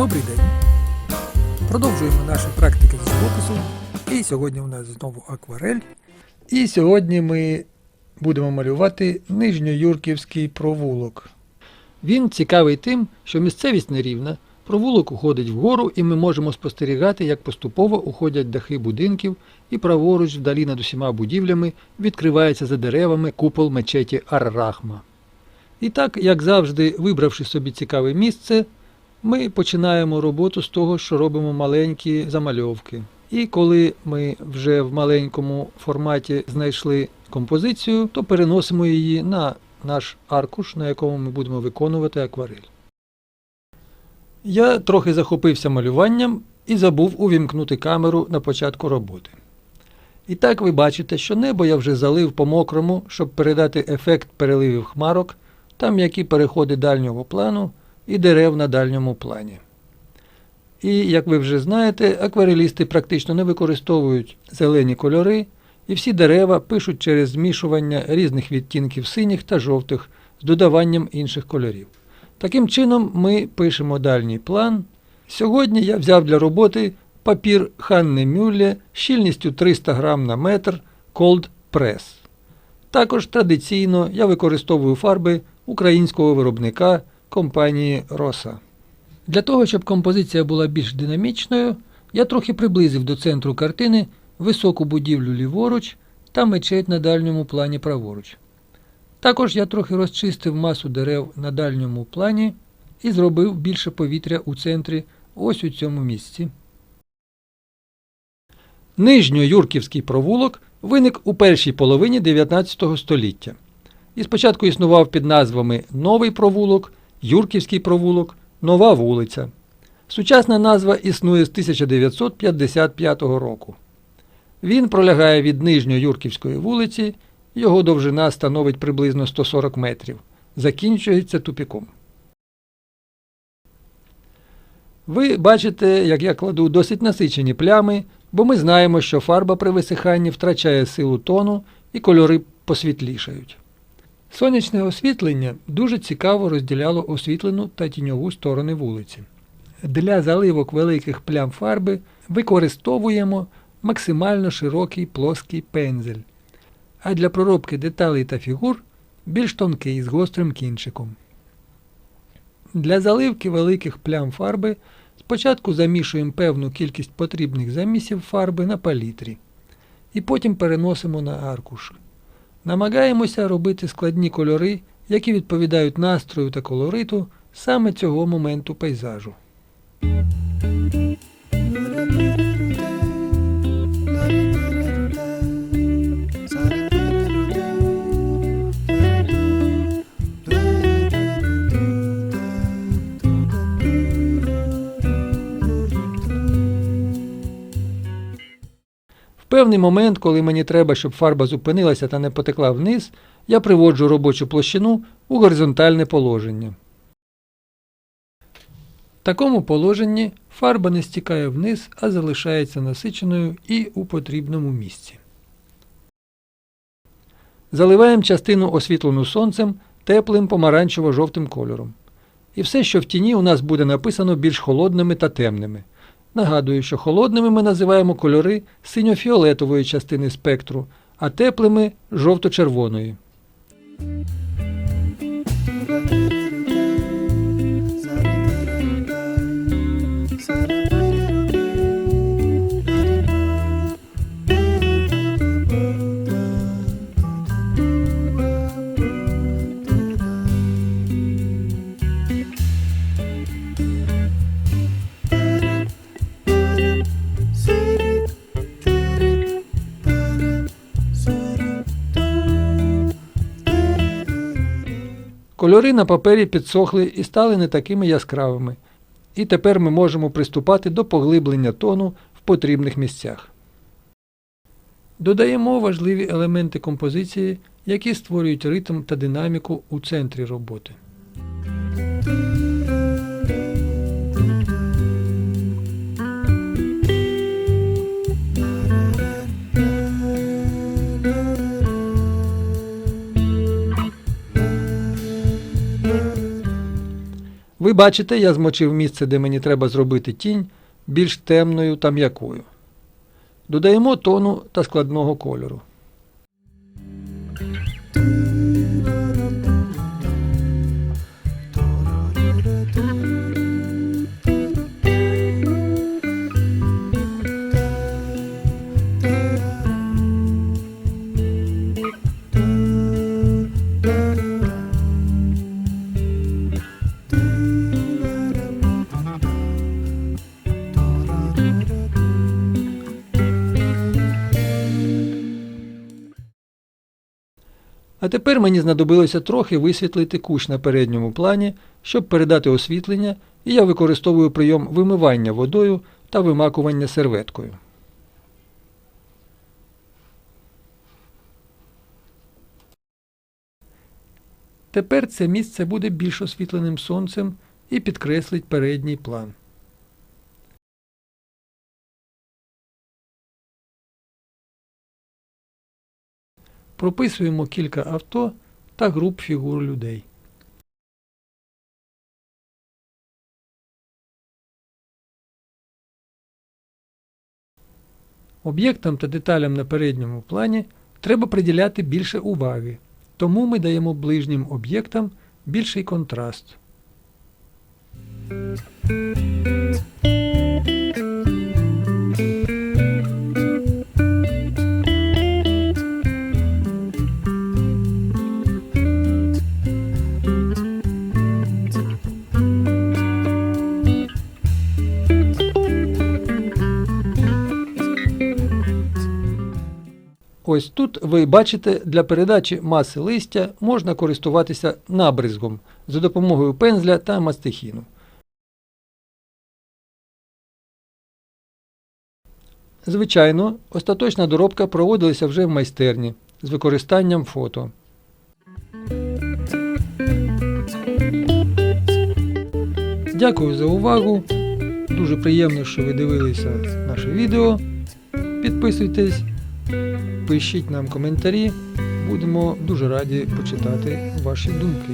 Добрий день! Продовжуємо наші практики з живопису. І сьогодні у нас знову акварель. І сьогодні ми будемо малювати Нижньоюрківський провулок. Він цікавий тим, що місцевість нерівна, провулок уходить вгору, і ми можемо спостерігати, як поступово уходять дахи будинків, і праворуч, вдалі над усіма будівлями, відкривається за деревами купол мечеті Ар-Рахма. І так, як завжди, вибравши собі цікаве місце, ми починаємо роботу з того, що робимо маленькі замальовки. І коли ми вже в маленькому форматі знайшли композицію, то переносимо її на наш аркуш, на якому ми будемо виконувати акварель. Я трохи захопився малюванням і забув увімкнути камеру на початку роботи. І так ви бачите, що небо я вже залив по мокрому, щоб передати ефект переливів хмарок, там м'які переходи дальнього плану і дерев на дальньому плані. І, як ви вже знаєте, акварелісти практично не використовують зелені кольори, і всі дерева пишуть через змішування різних відтінків синіх та жовтих з додаванням інших кольорів. Таким чином, ми пишемо дальній план. Сьогодні я взяв для роботи папір Ханне Мюлле щільністю 300 грам на метр Cold Press. Також традиційно я використовую фарби українського виробника компанії Роса. Для того, щоб композиція була більш динамічною, я трохи приблизив до центру картини високу будівлю ліворуч та мечеть на дальньому плані праворуч. Також я трохи розчистив масу дерев на дальньому плані і зробив більше повітря у центрі ось у цьому місці. Нижньоюрківський провулок виник у першій половині 19 століття і спочатку існував під назвами Новий провулок, Юрківський провулок, Нова вулиця. Сучасна назва існує з 1955 року. Він пролягає від Нижньоюрківської вулиці, його довжина становить приблизно 140 метрів, закінчується тупіком. Ви бачите, як я кладу досить насичені плями, бо ми знаємо, що фарба при висиханні втрачає силу тону і кольори посвітлішають. Сонячне освітлення дуже цікаво розділяло освітлену та тіньову сторони вулиці. Для заливок великих плям фарби використовуємо максимально широкий плоский пензель, а для проробки деталей та фігур більш тонкий з гострим кінчиком. Для заливки великих плям фарби спочатку замішуємо певну кількість потрібних замісів фарби на палітрі і потім переносимо на аркуш. Намагаємося робити складні кольори, які відповідають настрою та колориту саме цього моменту пейзажу. Певний момент, коли мені треба, щоб фарба зупинилася та не потекла вниз, я приводжу робочу площину у горизонтальне положення. В такому положенні фарба не стікає вниз, а залишається насиченою і у потрібному місці. Заливаємо частину освітлену сонцем теплим помаранчево-жовтим кольором. І все, що в тіні, у нас буде написано більш холодними та темними. Нагадую, що холодними ми називаємо кольори синьо-фіолетової частини спектру, а теплими жовто-червоної. Кольори на папері підсохли і стали не такими яскравими. І тепер ми можемо приступати до поглиблення тону в потрібних місцях. Додаємо важливі елементи композиції, які створюють ритм та динаміку у центрі роботи. Ви бачите, я змочив місце, де мені треба зробити тінь, більш темною та м'якою. Додаємо тону та складного кольору. А тепер мені знадобилося трохи висвітлити кущ на передньому плані, щоб передати освітлення, і я використовую прийом вимивання водою та вимакування серветкою. Тепер це місце буде більш освітленим сонцем і підкреслить передній план. Прописуємо кілька авто та груп фігур людей. Об'єктам та деталям на передньому плані треба приділяти більше уваги, тому ми даємо ближнім об'єктам більший контраст. Ось тут ви бачите, для передачі маси листя можна користуватися набризгом за допомогою пензля та мастихіну. Звичайно, остаточна доробка проводилася вже в майстерні з використанням фото. Дякую за увагу. Дуже приємно, що ви дивилися наше відео. Підписуйтесь, пишіть нам коментарі. Будемо дуже раді почитати ваші думки.